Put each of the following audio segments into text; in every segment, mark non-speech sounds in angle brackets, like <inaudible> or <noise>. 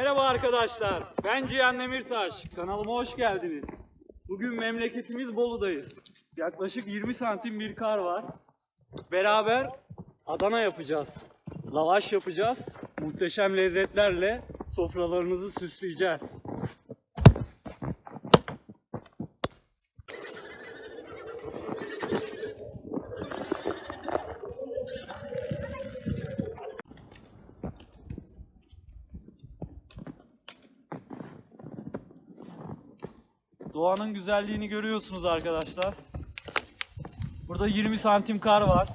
Merhaba arkadaşlar. Ben Cihan Demirtaş. Kanalıma hoş geldiniz. Bugün memleketimiz Bolu'dayız. Yaklaşık 20 santim bir kar var. Beraber Adana yapacağız. Lavaş yapacağız. Muhteşem lezzetlerle sofralarınızı süsleyeceğiz. Doğanın güzelliğini görüyorsunuz arkadaşlar. Burada 20 santim kar var.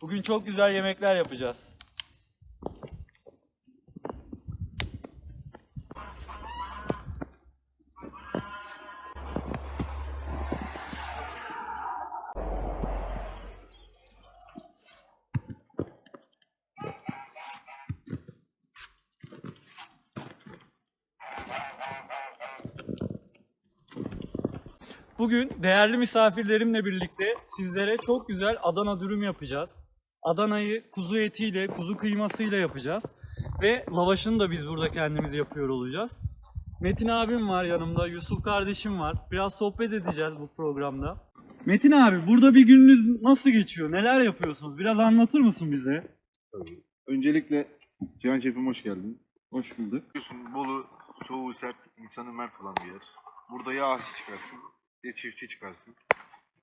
Bugün çok güzel yemekler yapacağız. Bugün değerli misafirlerimle birlikte sizlere çok güzel Adana dürüm yapacağız. Adana'yı kuzu etiyle, kuzu kıymasıyla yapacağız. Ve lavaşını da biz burada kendimiz yapıyor olacağız. Metin abim var yanımda, Yusuf kardeşim var. Biraz sohbet edeceğiz bu programda. Metin abi burada bir gününüz nasıl geçiyor? Neler yapıyorsunuz? Biraz anlatır mısın bize? Tabii. Öncelikle Cihan Şef'im hoş geldin. Hoş bulduk. Biliyorsun Bolu soğuğu sert, insanı mert olan bir yer. Burada ya aşçı çıkarsın ya çiftçi çıkarsın.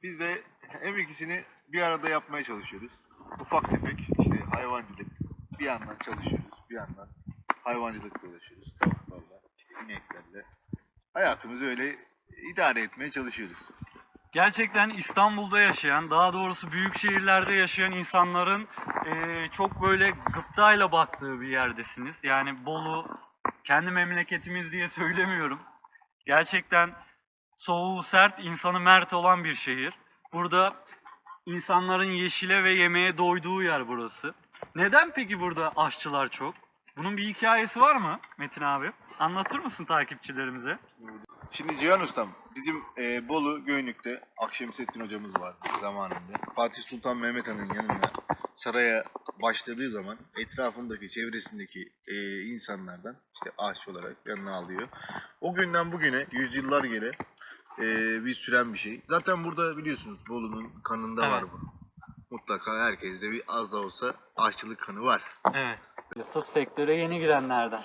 Biz de hem ikisini bir arada yapmaya çalışıyoruz. Ufak tefek işte hayvancılık bir yandan çalışıyoruz, bir yandan hayvancılıkla uğraşıyoruz. Tavuklarla, işte ineklerle. Hayatımızı öyle idare etmeye çalışıyoruz. Gerçekten İstanbul'da yaşayan, daha doğrusu büyük şehirlerde yaşayan insanların eee, çok böyle gıptayla baktığı bir yerdesiniz. Yani Bolu, kendi memleketimiz diye söylemiyorum. Gerçekten soğuğu sert, insanı mert olan bir şehir. Burada insanların yeşile ve yemeğe doyduğu yer burası. Neden peki burada aşçılar çok? Bunun bir hikayesi var mı Metin abi? Anlatır mısın takipçilerimize? Şimdi Cihan Ustam, bizim e, Bolu Göynük'te Akşemsettin hocamız vardı zamanında. Fatih Sultan Mehmet Han'ın yanına saraya başladığı zaman etrafındaki, çevresindeki e, insanlardan işte aşçı olarak yanına alıyor. O günden bugüne yüzyıllar geri e, bir süren bir şey. Zaten burada biliyorsunuz Bolu'nun kanında var Evet. bu. Mutlaka herkeste bir az da olsa aşçılık kanı var. Evet. Yusuf sektöre yeni girenlerden.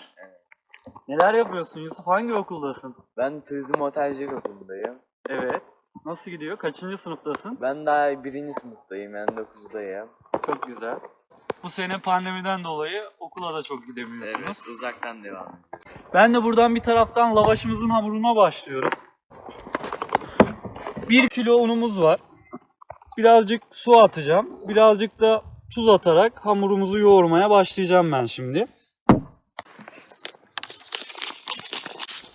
Neler yapıyorsun Yusuf? Hangi okuldasın? Ben turizm otelcilik okulundayım. Evet. Nasıl gidiyor? Kaçıncı sınıftasın? Ben daha birinci sınıftayım, yani 9'dayım. Çok güzel. Bu sene pandemiden dolayı okula da çok gidemiyorsunuz. uzaktan devam. Ben de buradan bir taraftan lavaşımızın hamuruna başlıyorum. 1 kilo unumuz var. Birazcık su atacağım. Birazcık da tuz atarak hamurumuzu yoğurmaya başlayacağım ben şimdi.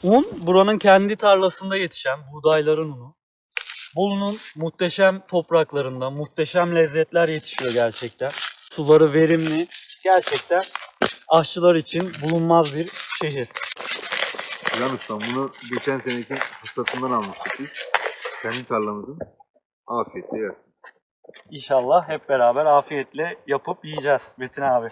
Un buranın kendi tarlasında yetişen buğdayların unu. Bolu'nun muhteşem topraklarında muhteşem lezzetler yetişiyor gerçekten. Suları verimli. Gerçekten aşçılar için bulunmaz bir şehir. Cihan Ustam bunu geçen seneki fırsatından almıştık biz. Kendi tarlamızın afiyetle yersiniz. İnşallah hep beraber afiyetle yapıp yiyeceğiz Metin abi.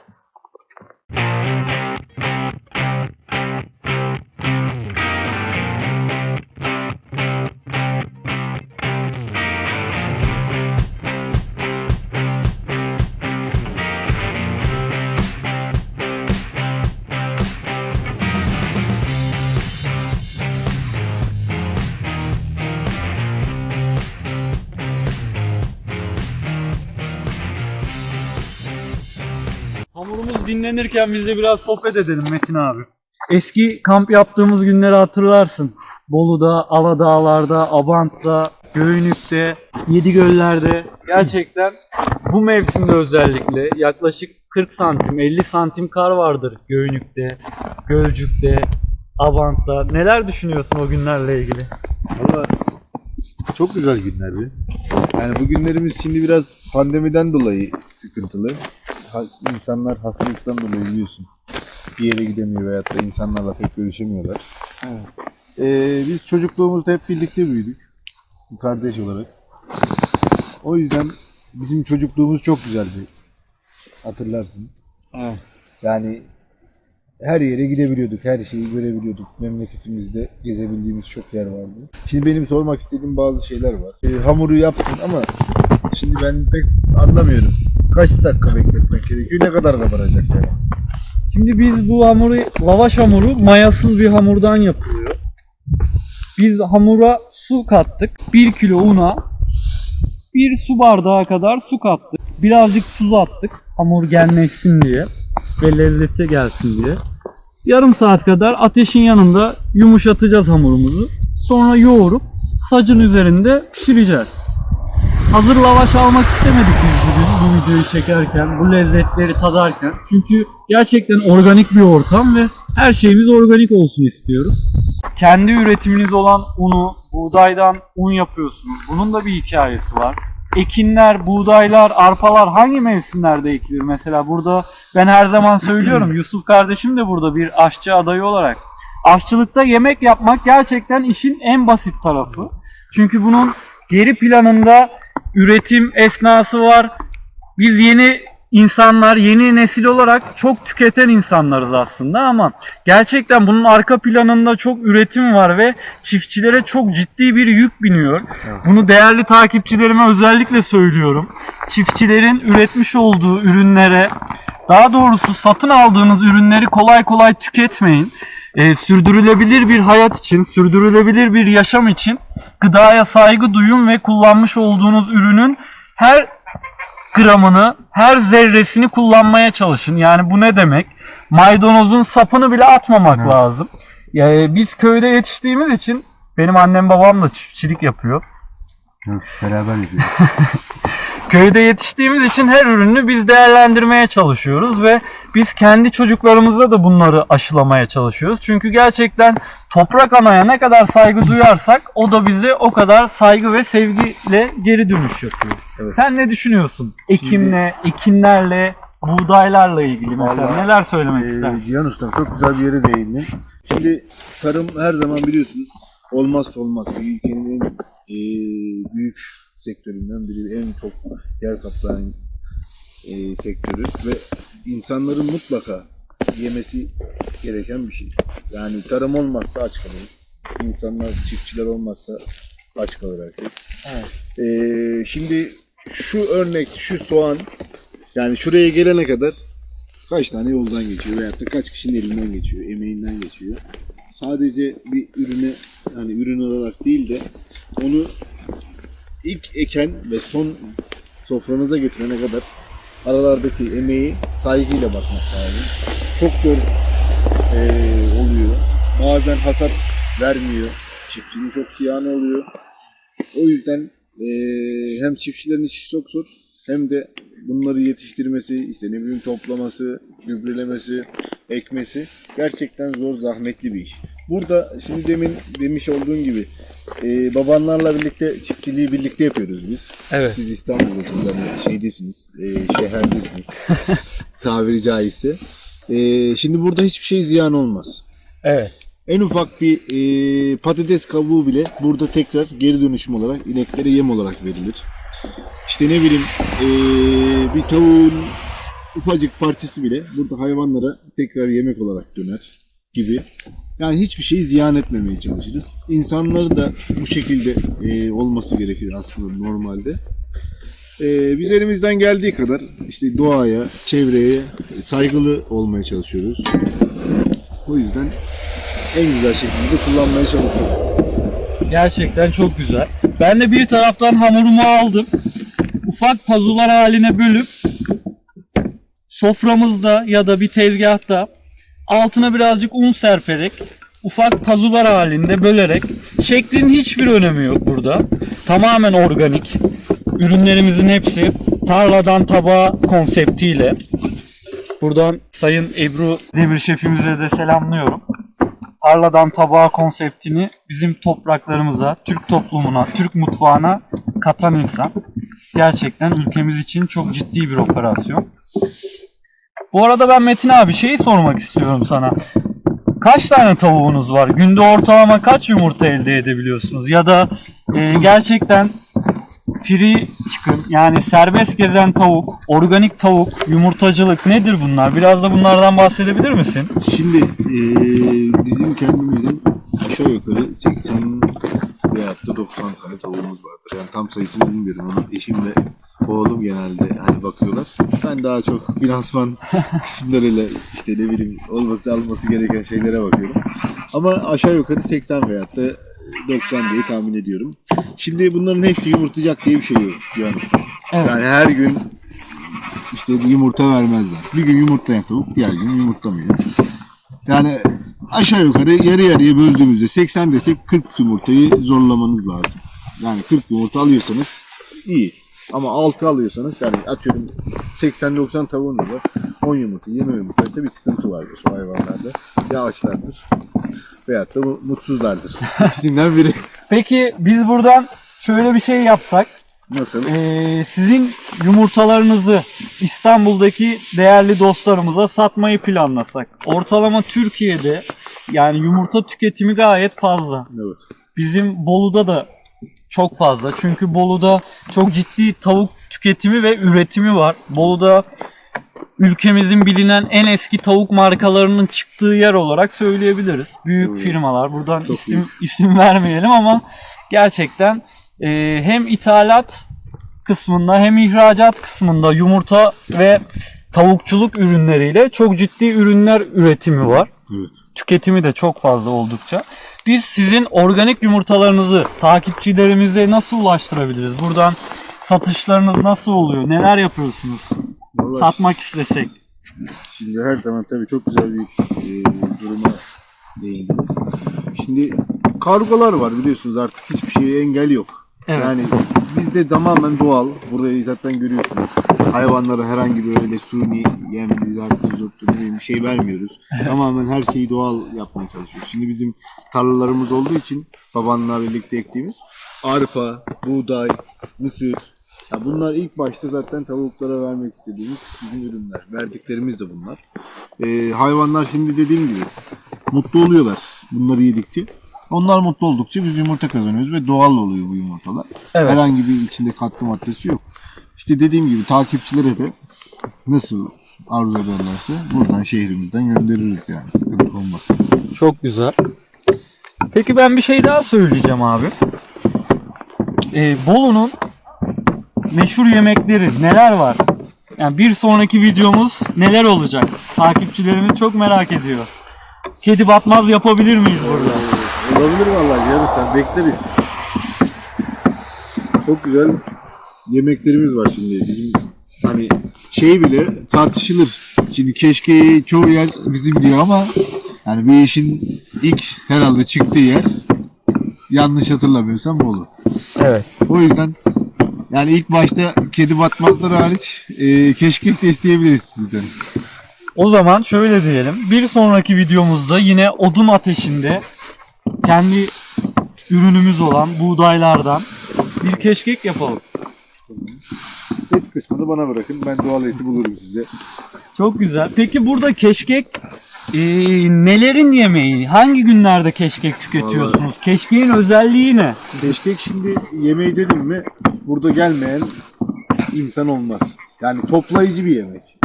Dinlenirken biz de biraz sohbet edelim Metin abi. Eski kamp yaptığımız günleri hatırlarsın. Bolu'da, Aladağlar'da, Abant'ta, Göynük'te, Yedigöller'de gerçekten bu mevsimde özellikle yaklaşık 40 santim, 50 santim kar vardır Göynük'te, Gölcük'te, Abant'ta. Neler düşünüyorsun o günlerle ilgili? Valla çok güzel günlerdi. Yani bu günlerimiz şimdi biraz pandemiden dolayı sıkıntılı. İnsanlar hastalıktan dolayı biliyorsun. Bir yere gidemiyor veyahut da insanlarla pek görüşemiyorlar. Ee, biz çocukluğumuzda hep birlikte büyüdük. Kardeş olarak. O yüzden bizim çocukluğumuz çok güzeldi. Hatırlarsın. Evet. Yani her yere gidebiliyorduk, her şeyi görebiliyorduk. Memleketimizde gezebildiğimiz çok yer vardı. Şimdi benim sormak istediğim bazı şeyler var. Ee, hamuru yaptın ama şimdi ben pek anlamıyorum. Kaç dakika bekletmek gerekiyor? Ne kadar kabaracak yani? Şimdi biz bu hamuru, lavaş hamuru mayasız bir hamurdan yapılıyor. Biz hamura su kattık. 1 kilo una, bir su bardağı kadar su kattık. Birazcık tuz attık. Hamur genleşsin diye ve lezzeti gelsin diye. Yarım saat kadar ateşin yanında yumuşatacağız hamurumuzu. Sonra yoğurup sacın üzerinde pişireceğiz. Hazır lavaş almak istemedik biz bugün bu videoyu çekerken, bu lezzetleri tadarken. Çünkü gerçekten organik bir ortam ve her şeyimiz organik olsun istiyoruz. Kendi üretiminiz olan unu, buğdaydan un yapıyorsunuz. Bunun da bir hikayesi var. Ekinler, buğdaylar, arpalar hangi mevsimlerde ekilir? Mesela burada ben her zaman söylüyorum. <clears throat> Yusuf kardeşim de burada bir aşçı adayı olarak. Aşçılıkta yemek yapmak gerçekten işin en basit tarafı. Çünkü bunun geri planında üretim esnası var. Biz yeni insanlar, yeni nesil olarak çok tüketen insanlarız aslında ama gerçekten bunun arka planında çok üretim var ve çiftçilere çok ciddi bir yük biniyor. Bunu değerli takipçilerime özellikle söylüyorum. Çiftçilerin üretmiş olduğu ürünlere, daha doğrusu satın aldığınız ürünleri kolay kolay tüketmeyin. Ee, sürdürülebilir bir hayat için, sürdürülebilir bir yaşam için gıdaya saygı duyun ve kullanmış olduğunuz ürünün her gramını, her zerresini kullanmaya çalışın. Yani bu ne demek? Maydanozun sapını bile atmamak lazım. Yani biz köyde yetiştiğimiz için benim annem babam da çiftçilik yapıyor. Beraber yapıyoruz. <laughs> Köyde yetiştiğimiz için her ürünü biz değerlendirmeye çalışıyoruz ve biz kendi çocuklarımıza da bunları aşılamaya çalışıyoruz. Çünkü gerçekten toprak anaya ne kadar saygı duyarsak o da bize o kadar saygı ve sevgiyle geri dönüş yapıyor. Evet. Sen ne düşünüyorsun? Ekimle, ekinlerle, buğdaylarla ilgili mesela Vallahi, neler söylemek Ee, istersin? Cihan Usta çok güzel bir yere değindin. Şimdi tarım her zaman biliyorsunuz olmazsa olmaz. Bir ülkenin en e, büyük sektöründen biri, en çok yer kaplayan e, sektörü ve insanların mutlaka yemesi gereken bir şey. Yani tarım olmazsa aç kalırız. İnsanlar, çiftçiler olmazsa aç kalır herkes. Evet. Ee, şimdi şu örnek, şu soğan yani şuraya gelene kadar kaç tane yoldan geçiyor veyahut da kaç kişinin elinden geçiyor, emeğinden geçiyor. Sadece bir ürüne hani ürün olarak değil de onu ilk eken ve son sofranıza getirene kadar aralardaki emeği saygıyla bakmak lazım. Çok zor eee, oluyor. Bazen hasat vermiyor. Çiftçinin çok ziyanı oluyor. O yüzden eee, hem çiftçilerin işi çok zor hem de bunları yetiştirmesi, işte ne bileyim toplaması, gübrelemesi, ekmesi gerçekten zor, zahmetli bir iş. Burada şimdi demin demiş olduğun gibi eee, babanlarla birlikte çiftçiliği birlikte yapıyoruz biz. Evet. Siz İstanbul'dasınız, yani şeydesiniz, eee şeherdesiniz <laughs> tabiri caizse. Eee, şimdi burada hiçbir şey ziyan olmaz. Evet. En ufak bir eee, patates kabuğu bile burada tekrar geri dönüşüm olarak ineklere yem olarak verilir. İşte ne bileyim eee, bir tavuğun ufacık parçası bile burada hayvanlara tekrar yemek olarak döner gibi. Yani hiçbir şeyi ziyan etmemeye çalışırız. İnsanları da bu şekilde eee, olması gerekir aslında normalde. Eee, biz elimizden geldiği kadar işte doğaya, çevreye saygılı olmaya çalışıyoruz. O yüzden en güzel şekilde kullanmaya çalışıyoruz. Gerçekten çok güzel. Ben de bir taraftan hamurumu aldım. Ufak pazular haline bölüp soframızda ya da bir tezgahta altına birazcık un serperek ufak pazular halinde bölerek şeklin hiçbir önemi yok burada. Tamamen organik. Ürünlerimizin hepsi tarladan tabağa konseptiyle. Buradan Sayın Ebru Demir şefimize de selamlıyorum tarladan tabağa konseptini bizim topraklarımıza, Türk toplumuna, Türk mutfağına katan insan. Gerçekten ülkemiz için çok ciddi bir operasyon. Bu arada ben Metin abi şeyi sormak istiyorum sana. Kaç tane tavuğunuz var? Günde ortalama kaç yumurta elde edebiliyorsunuz? Ya da e, gerçekten free chicken yani serbest gezen tavuk, organik tavuk, yumurtacılık nedir bunlar? Biraz da bunlardan bahsedebilir misin? Şimdi eee, bizim kendimizin aşağı yukarı 80 veyahut da 90 tane tavuğumuz vardır. Yani tam sayısını bilmiyorum. Onu eşimle oğlum genelde hani bakıyorlar. Ben daha çok finansman <laughs> kısımlarıyla işte ne bileyim olması alması gereken şeylere bakıyorum. Ama aşağı yukarı 80 veyahut da 90 diye tahmin ediyorum. Şimdi bunların hepsi yumurtlayacak diye bir şey yok. Yani, Evet. yani her gün işte yumurta vermezler. Bir gün yumurtlayan tavuk diğer gün yumurtlamıyor. Yani aşağı yukarı yarı yarıya böldüğümüzde 80 desek 40 yumurtayı zorlamanız lazım. Yani 40 yumurta alıyorsanız iyi. Ama 6 alıyorsanız yani atıyorum 80-90 tavuğunuz var. 10 yumurta 20 yumurta ise bir sıkıntı vardır o hayvanlarda. Ya açlardır veyahut da mu- mutsuzlardır. <laughs> İkisinden biri. Peki biz buradan şöyle bir şey yapsak. Nasıl? Ee, sizin yumurtalarınızı İstanbul'daki değerli dostlarımıza satmayı planlasak. Ortalama Türkiye'de yani yumurta tüketimi gayet fazla. Evet. Bizim Bolu'da da çok fazla. Çünkü Bolu'da çok ciddi tavuk tüketimi ve üretimi var. Bolu'da ülkemizin bilinen en eski tavuk markalarının çıktığı yer olarak söyleyebiliriz. Büyük Evet. firmalar. Buradan Çok isim büyük. isim <laughs> vermeyelim ama gerçekten e, hem ithalat kısmında hem ihracat kısmında yumurta ve tavukçuluk ürünleriyle çok ciddi ürünler üretimi var Evet. Tüketimi de çok fazla oldukça. Biz sizin organik yumurtalarınızı takipçilerimize nasıl ulaştırabiliriz? Buradan satışlarınız nasıl oluyor? Neler yapıyorsunuz? Vallahi Satmak istesek. Şimdi her zaman tabii çok güzel bir e, duruma değindiniz. Şimdi kargolar var biliyorsunuz artık hiçbir şeye engel yok. Evet. Yani bizde tamamen doğal. Burayı zaten görüyorsunuz. Hayvanlara herhangi bir öyle suni yemli, zartlı, zurtlu ne bileyim bir şey vermiyoruz. tamamen her şeyi doğal yapmaya çalışıyoruz. Şimdi bizim tarlalarımız olduğu için babanla birlikte ektiğimiz arpa, buğday, mısır, ya bunlar ilk başta zaten tavuklara vermek istediğimiz bizim ürünler. Verdiklerimiz de bunlar. Ee, hayvanlar şimdi dediğim gibi mutlu oluyorlar bunları yedikçe. Onlar mutlu oldukça biz yumurta kazanıyoruz ve doğal oluyor bu yumurtalar. Evet. Herhangi bir içinde katkı maddesi yok. İşte dediğim gibi takipçilere de nasıl arzu ederlerse buradan şehrimizden göndeririz yani sıkıntı olmaz. Çok güzel. Peki ben bir şey daha söyleyeceğim abi. Ee, Bolu'nun meşhur yemekleri neler var? Yani bir sonraki videomuz neler olacak? Takipçilerimiz çok merak ediyor. Kedi batmaz yapabilir miyiz burada? Olabilir vallahi Cihan Usta. Bekleriz. Çok güzel yemeklerimiz var şimdi. Bizim hani şey bile tartışılır. Şimdi keşke çoğu yer bizim diyor ama yani bir işin ilk herhalde çıktığı yer yanlış hatırlamıyorsam Bolu. Evet. O yüzden yani ilk başta kedi batmazları hariç e, keşkek de isteyebiliriz sizden. O zaman şöyle diyelim. Bir sonraki videomuzda yine odun ateşinde kendi ürünümüz olan buğdaylardan bir keşkek yapalım. Et kısmını bana bırakın. Ben doğal eti bulurum size. Çok güzel. Peki burada keşkek e, nelerin yemeği? Hangi günlerde keşkek tüketiyorsunuz? Keşkeğin özelliği ne? Keşkek şimdi yemeği dedim mi burada gelmeyen insan olmaz. Yani toplayıcı bir yemek.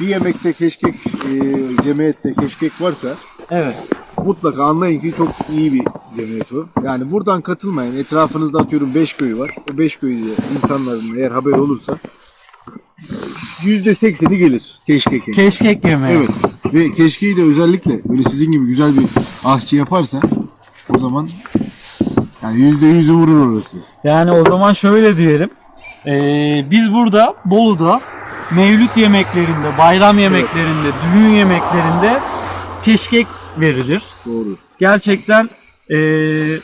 Bir yemekte keşkek, e, cemiyette keşkek varsa Evet. Mutlaka anlayın ki çok iyi bir cemiyet o. Yani buradan katılmayın. Etrafınızda atıyorum 5 köy var. O 5 köyde insanların eğer haber olursa %80'i gelir keşkek. yemeği. Keşkek yemeği. Evet. Ve keşkeyi de özellikle böyle sizin gibi güzel bir aşçı yaparsa o zaman yani %100'ü vurur orası. Yani o zaman şöyle diyelim. Ee, biz burada Bolu'da mevlüt yemeklerinde, bayram yemeklerinde, düğün yemeklerinde keşkek verilir. Doğru. Gerçekten ee,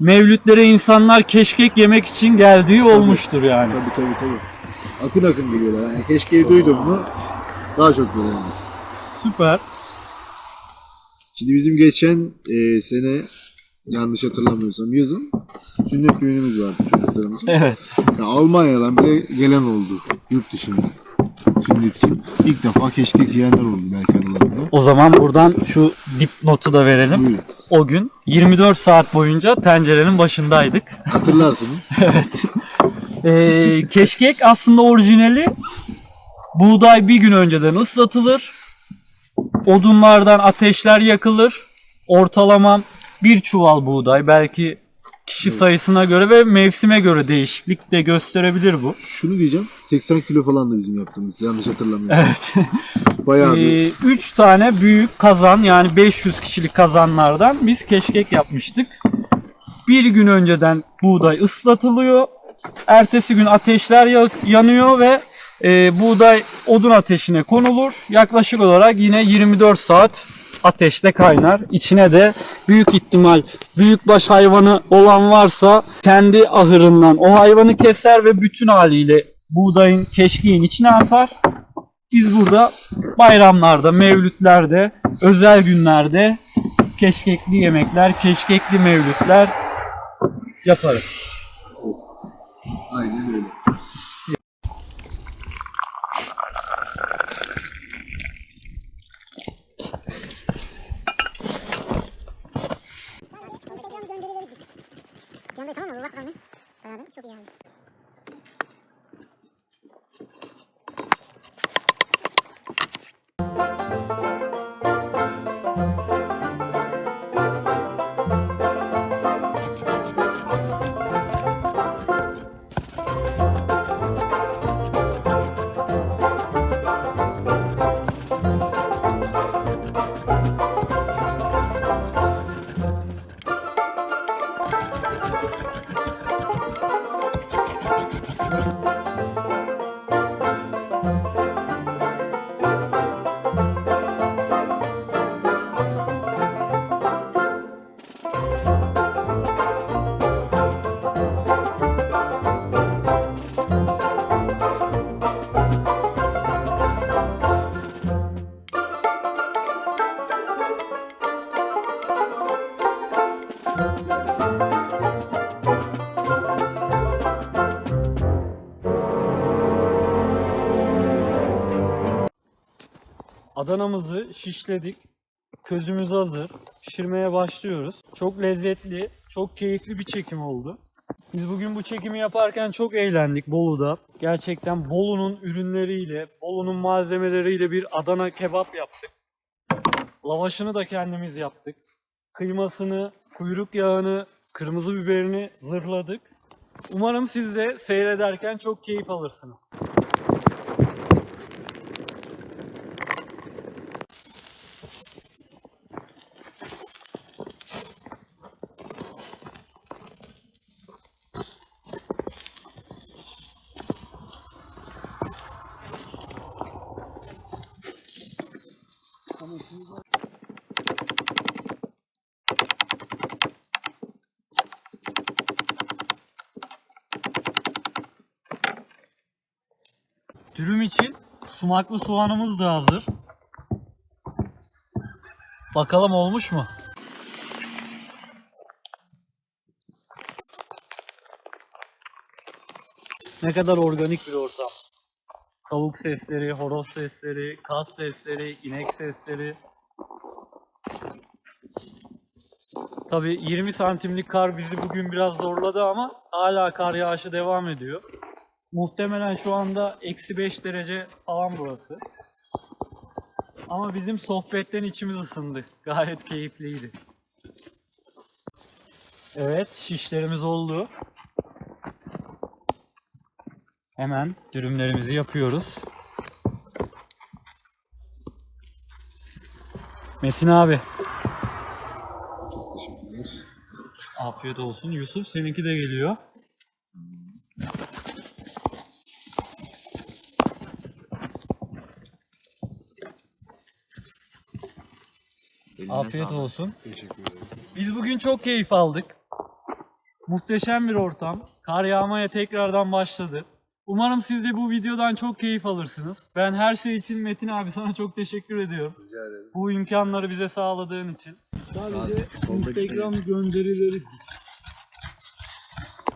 mevlütlere insanlar keşkek yemek için geldiği olmuştur yani. Tabii tabii tabii. Akın akın geliyorlar. Yani keşkeyi duydum mu daha çok böyle olmuş. Süper. Şimdi bizim geçen e, sene yanlış hatırlamıyorsam yazın sünnet düğünümüz vardı çocuklarımızın. Evet. Ya Almanya'dan bile gelen oldu yurt dışında. Sünnet için. İlk defa keşkek yiyenler oldu belki aralarında. O zaman buradan şu dipnotu da verelim. Buyurun. O gün 24 saat boyunca tencerenin başındaydık. Hatırlarsınız. <laughs> Ee, keşkek aslında orijinali buğday bir gün önceden ıslatılır. Odunlardan ateşler yakılır. Ortalama bir çuval buğday belki kişi sayısına göre ve mevsime göre değişiklik de gösterebilir bu. Şunu diyeceğim. 80 kilo falan da bizim yaptığımız. Yanlış hatırlamıyorum. Evet. <laughs> Bayağı bir 3 tane büyük kazan yani 500 kişilik kazanlardan biz keşkek yapmıştık. Bir gün önceden buğday ıslatılıyor. Ertesi gün ateşler ya- yanıyor ve e, buğday odun ateşine konulur. Yaklaşık olarak yine 24 saat ateşte kaynar. İçine de büyük ihtimal büyükbaş hayvanı olan varsa kendi ahırından o hayvanı keser ve bütün haliyle buğdayın keşkeğin içine atar. Biz burada bayramlarda, mevlütlerde, özel günlerde keşkekli yemekler, keşkekli mevlütler yaparız. Adanamızı şişledik. Közümüz hazır. Pişirmeye başlıyoruz. Çok lezzetli, çok keyifli bir çekim oldu. Biz bugün bu çekimi yaparken çok eğlendik Bolu'da. Gerçekten Bolu'nun ürünleriyle, Bolu'nun malzemeleriyle bir Adana kebap yaptık. Lavaşını da kendimiz yaptık. Kıymasını, kuyruk yağını, kırmızı biberini zırhladık. Umarım siz de seyrederken çok keyif alırsınız. Dürüm için sumaklı soğanımız da hazır. Bakalım olmuş mu? Ne kadar organik bir ortam. Tavuk sesleri, horoz sesleri, kaz sesleri, inek sesleri. Tabii 20 santimlik kar bizi bugün biraz zorladı ama hala kar yağışı devam ediyor. Muhtemelen şu anda eksi 5 derece falan burası. Ama bizim sohbetten içimiz ısındı. Gayet keyifliydi. Evet şişlerimiz oldu. Hemen dürümlerimizi yapıyoruz. Metin abi. Afiyet olsun. Yusuf seninki de geliyor. Afiyet olsun. Teşekkür ederiz. Biz bugün çok keyif aldık. Muhteşem bir ortam. Kar yağmaya tekrardan başladı. Umarım siz de bu videodan çok keyif alırsınız. Ben her şey için Metin abi sana çok teşekkür ediyorum. Rica ederim. Bu imkanları bize sağladığın için. Sadece Instagram gönderileri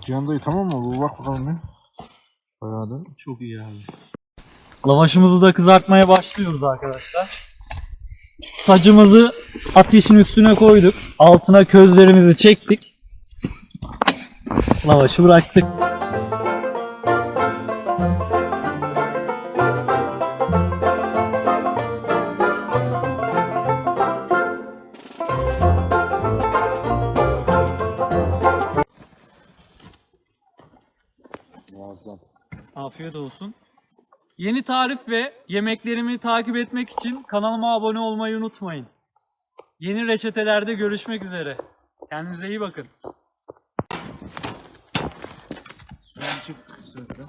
Cihan dayı tamam mı? Bu bak bakalım bir. Bayağı da. çok iyi abi. Lavaşımızı da kızartmaya başlıyoruz arkadaşlar. Sacımızı ateşin üstüne koyduk. Altına közlerimizi çektik. Lavaşı bıraktık. Yeni tarif ve yemeklerimi takip etmek için kanalıma abone olmayı unutmayın. Yeni reçetelerde görüşmek üzere. Kendinize iyi bakın. Ben çık sözde.